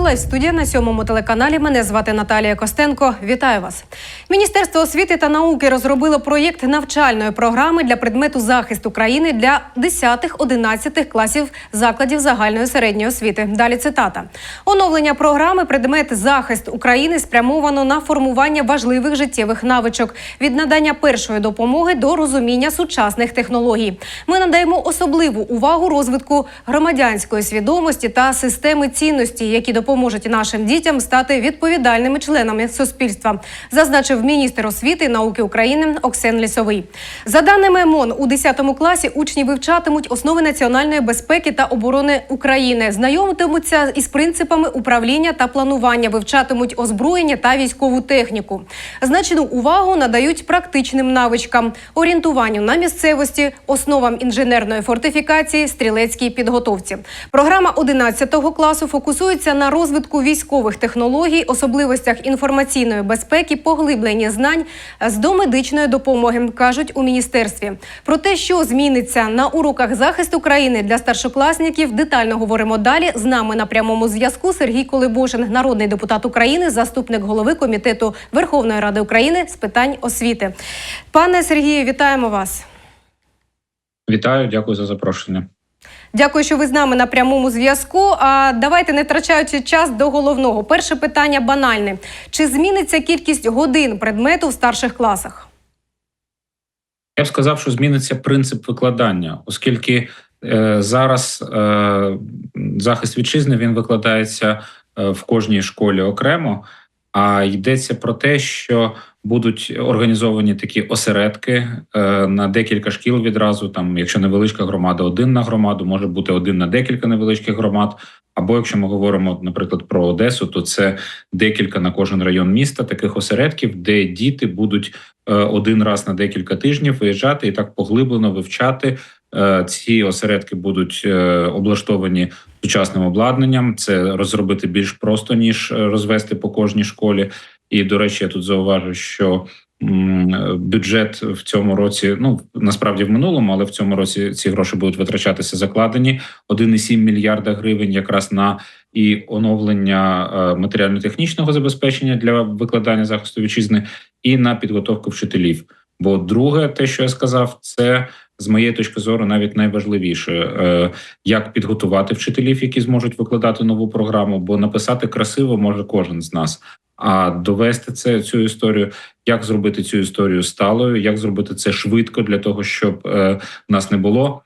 Лайв студія на сьомому телеканалі. Мене звати Наталія Костенко. Вітаю вас. Міністерство освіти та науки розробило проєкт навчальної програми для предмету захист України для 10-11 класів закладів загальної середньої освіти. Далі цитата: оновлення програми предмет захист України спрямовано на формування важливих життєвих навичок від надання першої допомоги до розуміння сучасних технологій. Ми надаємо особливу увагу розвитку громадянської свідомості та системи цінності, які допоможуть нашим дітям стати відповідальними членами суспільства, зазначив міністр освіти і науки України Оксен Лісовий. За даними МОН, у 10 класі учні вивчатимуть основи національної безпеки та оборони України, знайомитимуться із принципами управління та планування, вивчатимуть озброєння та військову техніку. Значну увагу надають практичним навичкам, орієнтуванню на місцевості, основам інженерної фортифікації, стрілецькій підготовці. Програма 11 класу фокусується на розвитку військових технологій, особливостях інформаційної безпеки, поглибленні знань з домедичної допомоги, кажуть у міністерстві. Про те, що зміниться на уроках захисту країни для старшокласників, детально говоримо далі. З нами на прямому зв'язку Сергій Колебошин, народний депутат України, заступник голови комітету Верховної Ради України з питань освіти. Пане Сергію, вітаємо вас. Вітаю, дякую за запрошення. Дякую, що ви з нами на прямому зв'язку. А давайте не втрачаючи час до головного. Перше питання банальне: чи зміниться кількість годин предмету в старших класах? Я б сказав, що зміниться принцип викладання, оскільки е, зараз е, захист вітчизни він викладається е, в кожній школі окремо, а йдеться про те, що будуть організовані такі осередки е, на декілька шкіл відразу. Там, якщо невеличка громада, один на громаду, може бути один на декілька невеличких громад. Або якщо ми говоримо, наприклад, про Одесу, то це декілька на кожен район міста таких осередків, де діти будуть е, один раз на декілька тижнів виїжджати і так поглиблено вивчати. Е, ці осередки будуть е, облаштовані сучасним обладнанням. Це розробити більш просто ніж е, розвести по кожній школі. І до речі, я тут зауважу, що бюджет в цьому році, ну насправді в минулому, але в цьому році ці гроші будуть витрачатися закладені 1,7 мільярда гривень, якраз на і оновлення матеріально-технічного забезпечення для викладання захисту вітчизни і на підготовку вчителів. Бо друге, те, що я сказав, це з моєї точки зору навіть найважливіше, е, як підготувати вчителів, які зможуть викладати нову програму, бо написати красиво може кожен з нас. А довести це цю історію, як зробити цю історію сталою, як зробити це швидко для того, щоб е, нас не було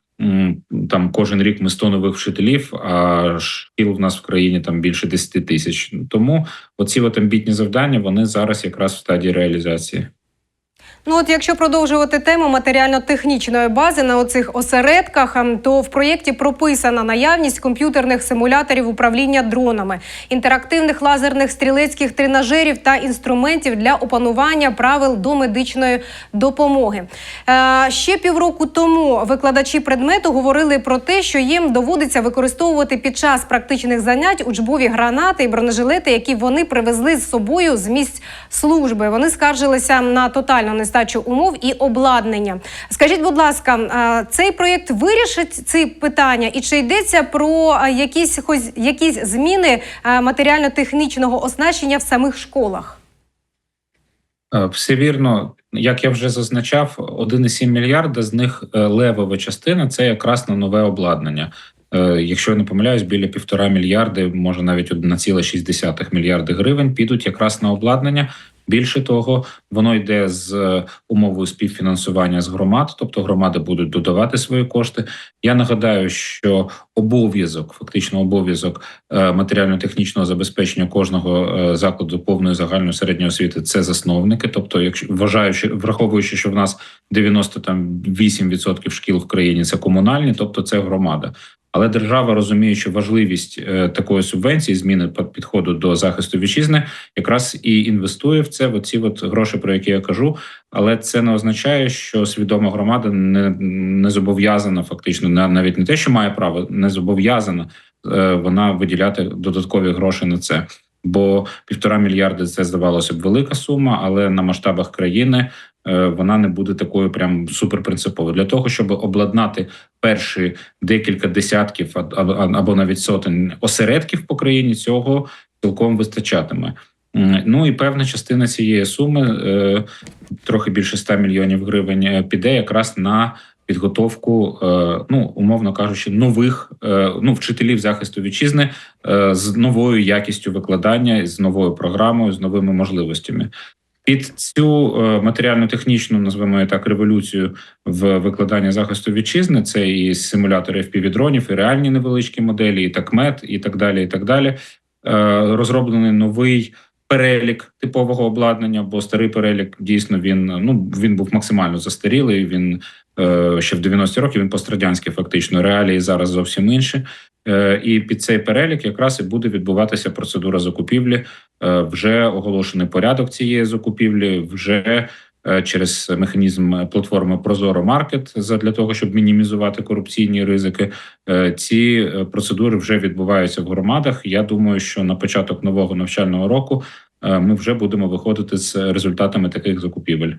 там кожен рік ми 100 нових вчителів, а шкіл в нас в країні там більше 10 тисяч. Тому оці от амбітні завдання вони зараз якраз в стадії реалізації. Ну, от якщо продовжувати тему матеріально-технічної бази на оцих осередках, ем, то в проєкті прописана наявність комп'ютерних симуляторів управління дронами, інтерактивних лазерних стрілецьких тренажерів та інструментів для опанування правил до медичної допомоги. Е, ще півроку тому викладачі предмету говорили про те, що їм доводиться використовувати під час практичних занять учбові гранати і бронежилети, які вони привезли з собою з місць служби. Вони скаржилися на тотальну нестачу умов і обладнання. Скажіть, будь ласка, цей проєкт вирішить ці питання, і чи йдеться про якісь якісь зміни матеріально-технічного оснащення в самих школах? Е, Все вірно, як я вже зазначав, 1,7 мільярда з них е, левова частина це якраз на нове обладнання. Е, Якщо я не помиляюсь, біля півтора мільярди, може навіть 1,6 мільярди гривень підуть якраз на обладнання. Більше того, воно йде з е, умовою співфінансування з громад, тобто громади будуть додавати свої кошти. Я нагадаю, що обов'язок, фактично обов'язок е, матеріально-технічного забезпечення кожного е, закладу повної загальної середньої освіти це засновники. Тобто, якщо вважаючи, враховуючи, що в нас 98% шкіл в країні це комунальні, тобто це громада. Але держава, розуміючи важливість е, такої субвенції, зміни під- підходу до захисту вітчизни, якраз і інвестує в це в оці от гроші, про які я кажу. Але це не означає, що свідома громада не, не зобов'язана фактично на- навіть не те, що має право, не зобов'язана е, вона виділяти додаткові гроші на це. Бо півтора мільярди це здавалося б велика сума, але на масштабах країни вона не буде такою прям суперпринциповою. Для того, щоб обладнати перші декілька десятків або навіть сотень осередків по країні, цього цілком вистачатиме. Ну і певна частина цієї суми, е, трохи більше 100 мільйонів гривень, е, піде якраз на підготовку, е, ну умовно кажучи, нових е, ну вчителів захисту вітчизни е, з новою якістю викладання, з новою програмою, з новими можливостями. Під цю е, матеріально-технічну, назвемо її так, революцію в викладанні захисту вітчизни. Це і симулятори FPV-дронів, і реальні невеличкі моделі, і такмет, і так далі. І так далі. Е, Розроблений новий перелік типового обладнання, бо старий перелік дійсно він ну він був максимально застарілий. Він е, ще в 90-ті роки він пострадянський, фактично реалії зараз зовсім інші. Е, І під цей перелік якраз і буде відбуватися процедура закупівлі. Е, Вже оголошений порядок цієї закупівлі, вже е, через механізм платформи Прозоро Маркет для того, щоб мінімізувати корупційні ризики. Е, Ці е, процедури вже відбуваються в громадах. Я думаю, що на початок нового навчального року ми вже будемо виходити з результатами таких закупівель.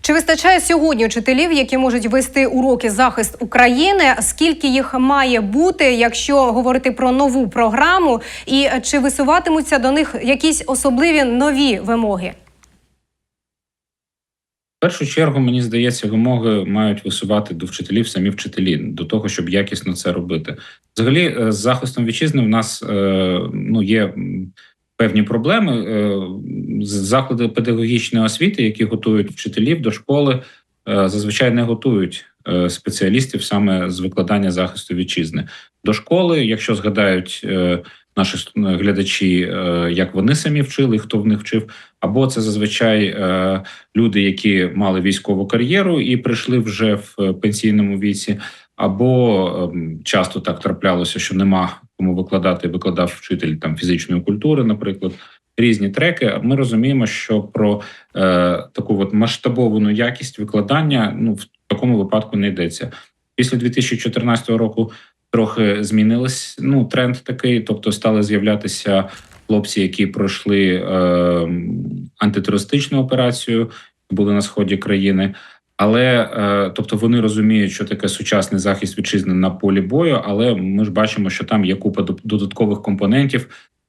Чи вистачає сьогодні вчителів, які можуть вести уроки захист України? Скільки їх має бути, якщо говорити про нову програму, і чи висуватимуться до них якісь особливі нові вимоги? В першу чергу, мені здається, вимоги мають висувати до вчителів самі вчителі до того, щоб якісно це робити. Взагалі, е, з захистом вітчизни в нас е, ну є певні проблеми. Е, Заклади педагогічної освіти, які готують вчителів до школи, е, зазвичай не готують е, спеціалістів саме з викладання захисту вітчизни до школи. Якщо згадають наші глядачі, як вони самі вчили, хто в них вчив, або це зазвичай люди, які мали військову кар'єру і прийшли вже в пенсійному віці, або ем, часто так траплялося, що нема кому викладати, викладав вчитель там фізичної культури, наприклад. Різні треки. Ми розуміємо, що про е, таку от масштабовану якість викладання ну в такому випадку не йдеться. Після 2014 року трохи змінилось. Ну тренд такий, тобто стали з'являтися хлопці, які пройшли е, антитерористичну операцію, були на сході країни. Але е, тобто вони розуміють, що таке сучасний захист вітчизни на полі бою. Але ми ж бачимо, що там є купа додаткових компонентів.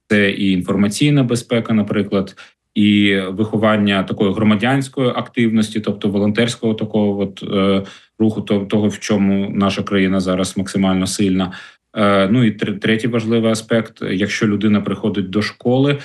Це і інформаційна безпека, наприклад, і виховання такої громадянської активності, тобто волонтерського такого от е, руху, того, в чому наша країна зараз максимально сильна. Е, ну і тр- третій важливий аспект: якщо людина приходить до школи,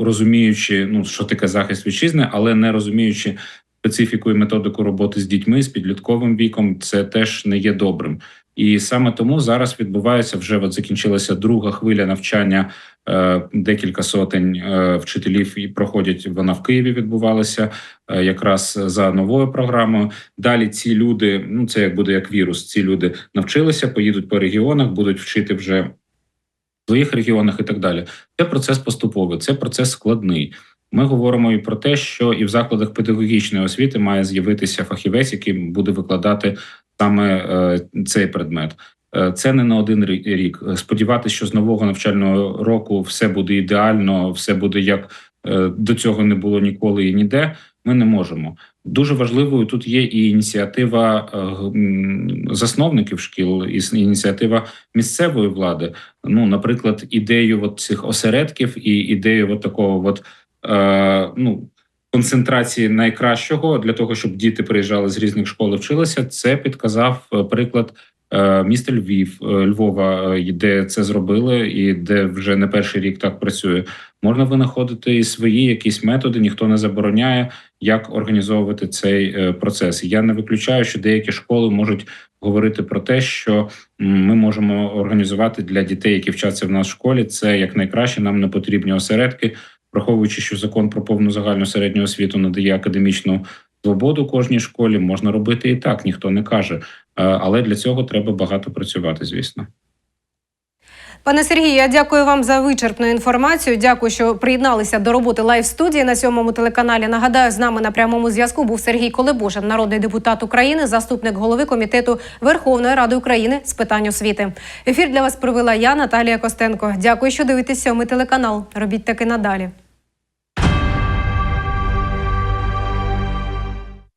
розуміючи, ну що таке захист вітчизни, але не розуміючи специфіку і методику роботи з дітьми з підлітковим віком, це теж не є добрим. І саме тому зараз відбувається вже от закінчилася друга хвиля навчання. Е, Декілька сотень е, вчителів і проходять. Вона в Києві відбувалася е, якраз за новою програмою. Далі ці люди, ну це як буде як вірус. Ці люди навчилися, поїдуть по регіонах, будуть вчити вже в своїх регіонах і так далі. Це процес поступовий, це процес складний. Ми говоримо і про те, що і в закладах педагогічної освіти має з'явитися фахівець, який буде викладати саме е, цей предмет. Е, Це не на один рік. Сподіватися, що з нового навчального року все буде ідеально, все буде як е, до цього не було ніколи і ніде. Ми не можемо. Дуже важливою тут є і ініціатива засновників шкіл, і ініціатива місцевої влади. Ну, наприклад, ідею от цих осередків і ідею от такого от, е, ну, концентрації найкращого для того, щоб діти приїжджали з різних школ і вчилися. Це підказав е, приклад е, міста Львів, Львова, де це зробили, і де вже не перший рік так працює. Можна винаходити і свої якісь методи, ніхто не забороняє, як організовувати цей процес. Я не виключаю, що деякі школи можуть говорити про те, що ми можемо організувати для дітей, які вчаться в нас в школі. Це як найкраще. Нам не потрібні осередки, враховуючи, що закон про повну загальну середню освіту надає академічну свободу кожній школі. Можна робити і так, ніхто не каже. Е, Але для цього треба багато працювати, звісно. Пане Сергію, я дякую вам за вичерпну інформацію. Дякую, що приєдналися до роботи лайв студії на сьомому телеканалі. Нагадаю, з нами на прямому зв'язку був Сергій Колебошин, народний депутат України, заступник голови комітету Верховної Ради України з питань освіти. Ефір для вас провела я, Наталія Костенко. Дякую, що дивитесь сьомий телеканал. Робіть таки надалі.